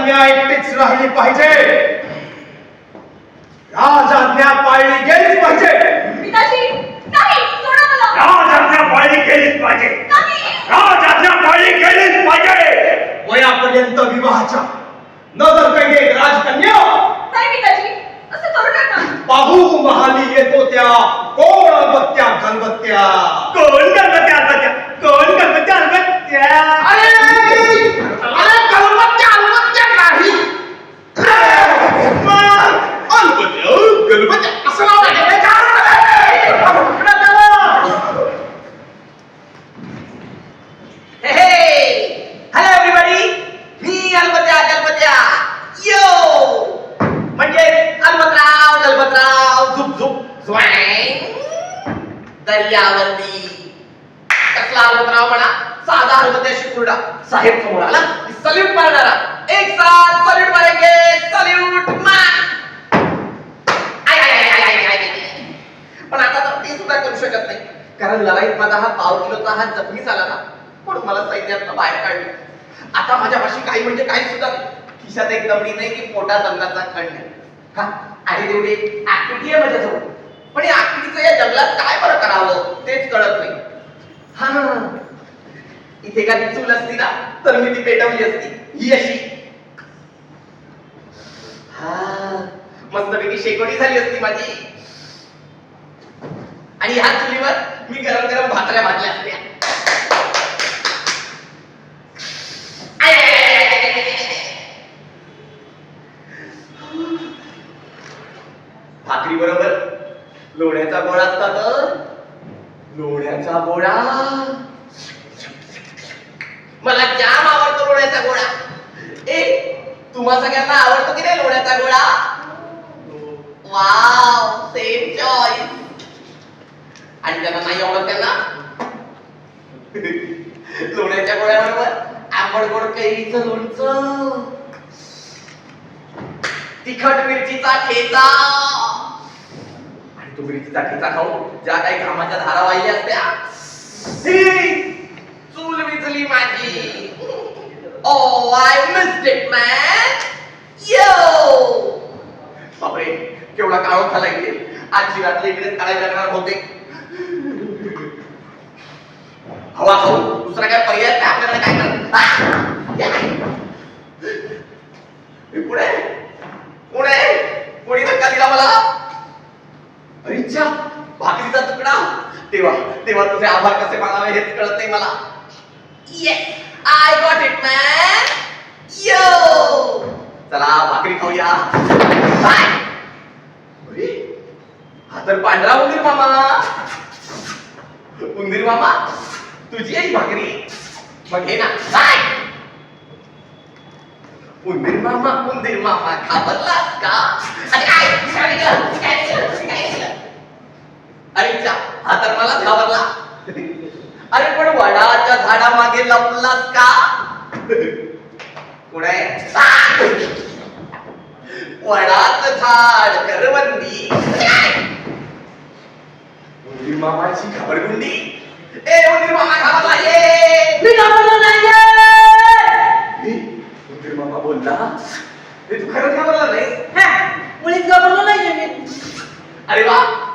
राजकन्या एकटीच राहिली पाहिजे. राजाज्ञा पाळली गेलीच पाहिजे. पिताजी नाही सोडा मला. राजाज्ञा पाळली गेलीच पाहिजे. नाही. राजाज्ञा पाळली गेलीच पाहिजे. वयापर्यंत विवाहाच्या नजर कैले राजकन्या. नाही पिताजी असं करू नका. पाहू महाली येतो त्या कोण बत्त्या गणबत्त्या कोण गणपती अलबत्या कोण गणपती अलबत्या अरे अरे गणपत्त्या गणबत्त्या नाही गणपत्या गणपत्या असं नाव आहे का? पकडा त्याला. हॅलो एव्हरीबॉडी मी अलबत्या गणपत्या यो म्हणजे अलबतराव गलबतराव झुप झुप zwang. दर्यावरती कसला अलबतराव म्हणा साधा अलबत्या कुरडा. साहेब समोर आला. सल्यूट मारणारा एक साथ सल्यूट मारेंगे. सल्यूट मार पण आता तर ते सुद्धा करू शकत नाही. कारण लढाईत माझा हा पाव किलोचा हात जखमी झाला ना म्हणून मला सैन्यात बाहेर काढलं. आता माझ्यापाशी काही म्हणजे काही सुद्धा खिशात एक दमडी नाही की पोटात अन्नाचा खण नाही. हा आणि तेवढी ऍक्टिव्हिटी आहे माझ्याजवळ. पण या ऍक्टिव्हिटीचं या जंगलात काय बरं करावं तेच कळत नाही हा इथे एखादी चूल असती ना तर मी ती पेटवली असती ही अशी हा मस्तपैकी शेकोटी झाली असती माझी आणि ह्या चुलीवर मी गरम गरम भाकऱ्या भाजल्या असत्या भाकरी बरोबर लोण्याचा गोळा असता तर? लोण्याचा गोळा. मला जाम आवडतो लोण्याचा गोळा. ए तुम्हा सगळ्यांना आवडतो की नाही लोण्याचा गोळा? वाव सेम चॉईस आणि त्यांना नाही आवडत त्यांना? लोण्याच्या गोळ्याबरोबर आंबट गोड कैरीचं लोणचं. तिखट मिरचीचा ठेचा. तो मिरचीचा ठेचा खाऊन ज्या काही घामाच्या धारा वाहिल्या असत्या. चूल विजली माझी. ओ I missed it man yo बापरे केवढा काळो झाला इथे. आजची रात्री इकडे काढायला लागणार होते हवा खाऊ. दुसरा काय पर्याय नाही आपल्याकडे काय करणार? कोण आहे? काय? हे कोणी धक्का दिला मला? अरेच्या भाकरीचा तुकडा. तेव्हा तेव्हा तुझे आभार कसे मानावे हेच कळत नाही मला. I got it man yo चला भाकरी खाऊया. हा तर पांढरा उंदीर मामा. उंदीर मामा तुझी ही भाकरी. मग घे ना बाय उंदीर मामा उंदीर मामा घाबरलास का? अरे काय चा हा तर मला घाबरला अरे पण वडाच्या झाडामागे लपलास का? कुठे? वडाचं झाड करवंदी. उंदीर मामाची घाबरगुंडी. ए उंदीर मामा घाबरला. ये मी घाबरलो नाहीये! उंदीर मामा बोलला ए तू खरंच घाबरला नाही हा, मुळीच घाबरलो नाहीये मी. अरे वा!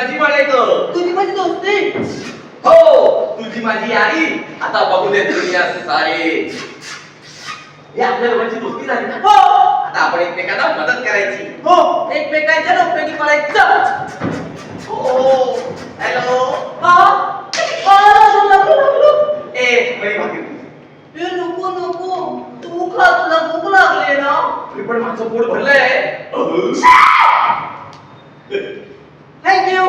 माझी म्हणायचं तुझी माझी दोस्ती हो तुझी माझी यारी आता बघू दे दुनिया सारे. हे आपल्या दोघांची दोस्ती झाली ना? हो. आता आपण एकमेकांना मदत करायची. हो. एकमेकांच्या नोकरी पडायचं हो. हॅलो हा हा, लागलो, लागलो, लागलो. ए बरी भाकरी ए नको नको तू खा तुला भूक लागली ना अरे पण माझं पोट भरलंय थँक्यू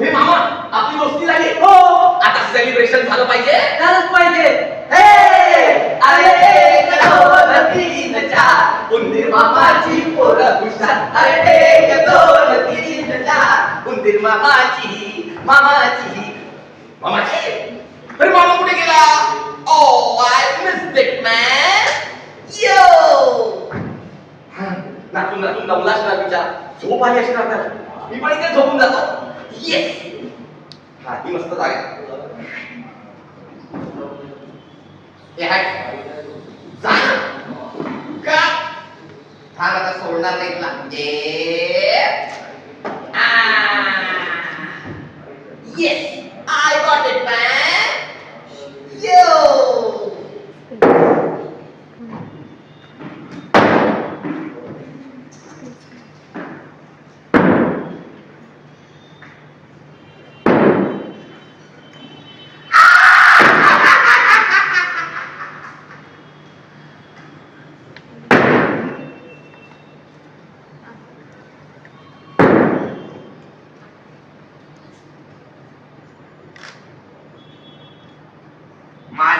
हे मामा आपली दोस्ती झाली हो आता सेलिब्रेशन झालं पाहिजे झालंच पाहिजे हे अरे एक दोन तीन चार उंदीर मामाची पोरं हुशार अरे एक दोन तीन चार उंदीर मामाची मामाची. मामाची? अरे मामा कुठे गेला? ओ I miss it man yo नाचून नाचून नवला असणार विचार झोप आली अशी नाचणार मी पण इथे झोपून जातो. येस हा ही मस्त जागा आहे. हे हाय. जा. का? थांब आता सोडणार नाही तुला. ए. आ. Yes, I got it, man. Yo.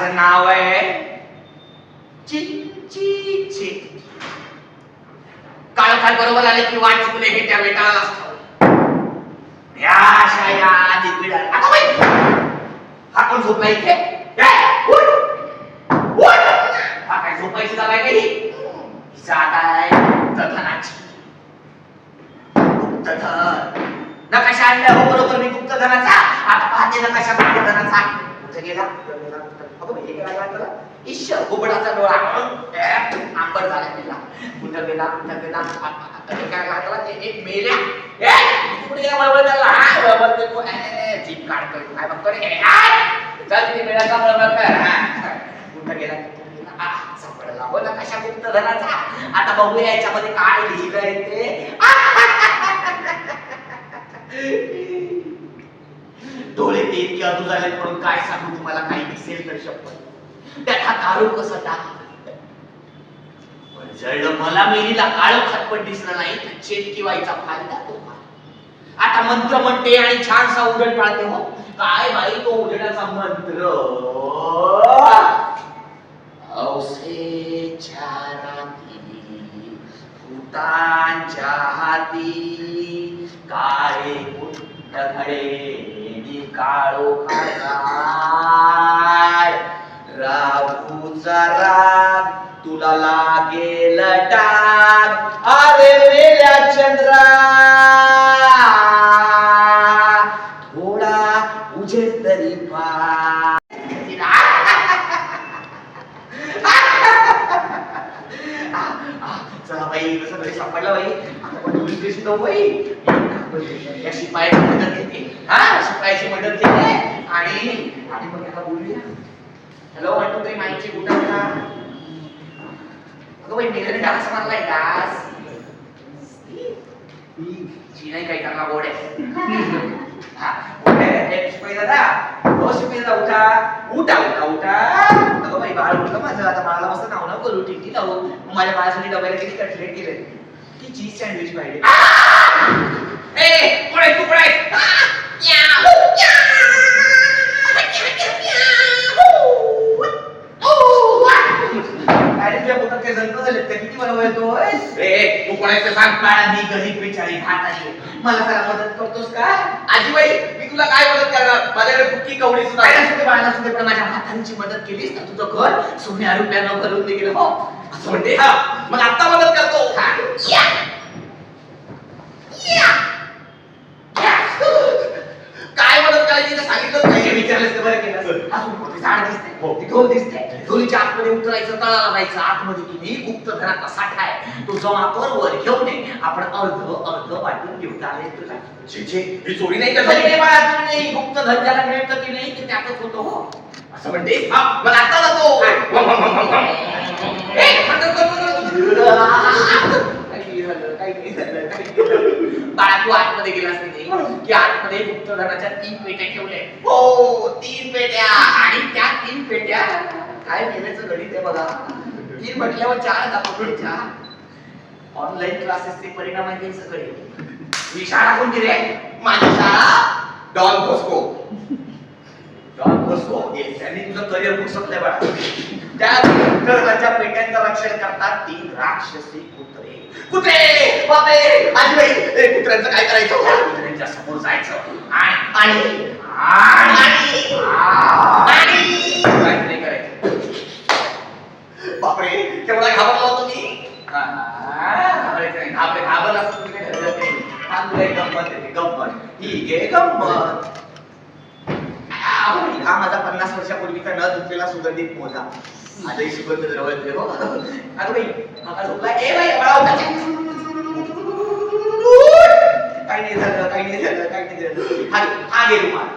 त्याचं नाव आहे चिंचीचे ची ची बरोबर आले की वाट चुकले हे त्या बेटाला असतं या अशा या दिग्विडा आता बाई! हा कोण झोपला इथे? उठ! उठ! हा काय झोपायची जागा आहे काही ही? जागा आहे गुप्तधनाची. गुप्तधन. नकाशा आणल्या हो बरोबर मी गुप्तधनाचा. आता पाहते नकाशा गुप्तधनाचा. कुठे गेला? कुठे घुबडाचा डोळा. आंबट झाला गेला कुठं गेला. कुठं गेला काय लागलं? ते एक मेल्या कुठे गेला काढतोय काय बघतो रे? चल तिथे मेल्याचा कर कुठं गेला. आता बघूया याच्यामध्ये काय लिहिलंय ते. डोळे ते इतके अधू झाले म्हणून काय सांगू तुम्हाला? काही दिसेल तर शपथ त्यात हा काळू कसा टाक जळलं मला मेलीला काळ खतपट दिसलं नाही तर चेटकी व्हायचा फायदा तो आता मंत्र म्हणते आणि छानसा उजड पाळते हो. काय बाई तो उजडाचा मंत्र? औसेच्या भूतांच्या हाती काळे कुट्ट घडे काळो खाय राहूचा राग तुला लागेल टाक अरे मेल्या चंद्रा. थोडा उजेड तरी पा. चला बाई कसं तरी सापडला बाई. आता पण पोलीस स्टेशन जाऊ बाई. या शिपायाची मदत घेते. हा शिपायाची मदत घेते आणि आणि मग त्याला बोलूया. हॅलो वन टू थ्री माईकची कुठं का अगं बाई मेघाने डास मारलाय डास जी नाही काही चांगला बोर्ड आहे. दादा उठा. उठा उठा अगं बाई बाळ उठलं माझं. आता मला मस्त नाव ना करू. टिकटी लावू. माझ्या बाळासाठी डब्याला किती कटलेट केले की चीज सँडविच पाहिजे. ए कोण आहे तू कोण आहे जंत झालेत का किती मला येतोय ए तू कोणाचं सांग बाळा मी गरीब बिचारी भात आहे मला जरा मदत करतोस का? आजीबाई मी तुला काय मदत करणार? माझ्याकडे बुक्की कवडी सुद्धा आहे. सुद्धा बाळाला सुद्धा पण माझ्या हातांची मदत केलीस तर तुझं घर सोन्या रुपयानं भरून निघेल. हो. असं म्हणते? हा मग आता मदत करतो. हा. या. काय मदत करायची ते सांगितलं नाही. हे विचारलंस तर बरं केलं अजून मोठी झाड दिसते हो. ती ढोल दिसते. ढोलीच्या आतमध्ये उतरायचं तळाला जायचं. आतमध्ये तुम्ही गुप्तधनाचा साठा आहे. तो जमा कर वर घेऊन ये. आपण अर्ध अर्ध वाटून घेऊ. चालेल तुला ही चोरी नाही नाही गुप्तधन ज्याला मिळतं की नाही ते त्यातच होतं. हो. असं म्हणते. आता जातो. काही झालं, काही झालं, काही बाळा तू आतमध्ये गेलास नाही. की आतमध्ये गुप्तधनाच्या तीन पेट्या ठेवल्या हो तीन पेट्या. आणि त्या तीन पेट्या काय नेण्याचं गणित आहे बघा. तीन म्हटल्यावर चार दाखवतो चार. ऑनलाईन क्लासेसचे परिणाम आहे ते सगळे. ही शाळा कोणती रे? माझी शाळा डॉन बॉस्को. Don Bosco? त्यांनी तुझं करिअर पुसतलंय बाळा. त्या पेट्यांचं रक्षण करतात तीन राक्षसी. कुत्रे बापरे आजीबाई ए, कुत्र्यांचं काय करायचं? कुत्र्यांच्या समोर जायचं. आणि आणि आणि आणि काहीच नाही करायचं. बापरे केवढा घाबरला होता तुम्ही? घाबरायचं नाही. घाबर घाबरला असं तुम्ही काही घडलं नाही. तुला एक गंमत आहे गंमत. ही गंमत. हा माझा पन्नास वर्षापूर्वीचा न धुतलेला सुगंधित मोजा. आजही सुगंध जवळ येतो हो. अगं बाई काका झोपला ए बाई बाळा उठा. काही नाही झालं काही नाही झालं काही नाही झालं हा हा घे रुमाल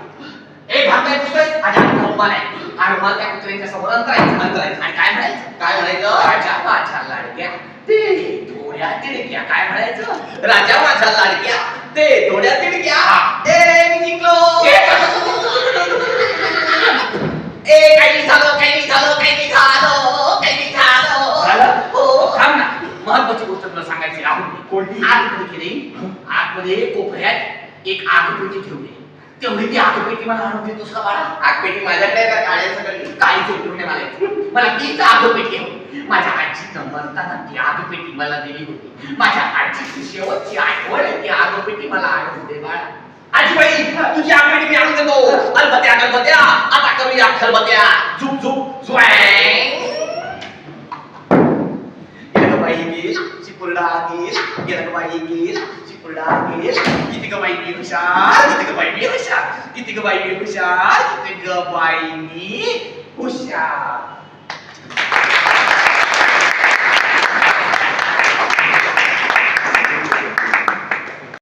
ए भागताय पुस्तक माझ्या हातात रुमाल आहे हा रुमाल त्या कुत्र्यांच्या समोर अंतरायचं अंतरायचं आणि काय म्हणायचं काय म्हणायचं राजा माझ्या लाडक्या ते थोड्या तिडक्या काय म्हणायचं राजा माझ्या लाडक्या ते थोड्या तिडक्या ए मी जिंकलो ए काही झालं काही झालं काही झालं महत्वाची गोष्ट तुला सांगायची राहून कोणती? आतमध्ये की नाही? आतमध्ये कोपऱ्यात एक आगपेटी ठेवली. तेवढी ती आगपेटी मला आणून देतोस का बाळा. आगपेटी माझ्याकडे का? काळ्या सगळी नाही? मला मला तीच आगपेटी हवी. माझ्या आजीनं मरताना ती आगपेटी मला दिली होती. माझ्या आजीची शेवटची आठवण ती आगपेटी मला आणून दे बाळा. आजीबाई तुझी आगपेटी मी आणून देतो. अलबत्या गलबत्या आता करूया खलबत्या झुक झुक zwang. गेलं बाई गेल चिपुरडा गेल गेलं बाई गेल चिपुरडा गेल किती ग बाई मी हुशार किती ग बाई मी हुशार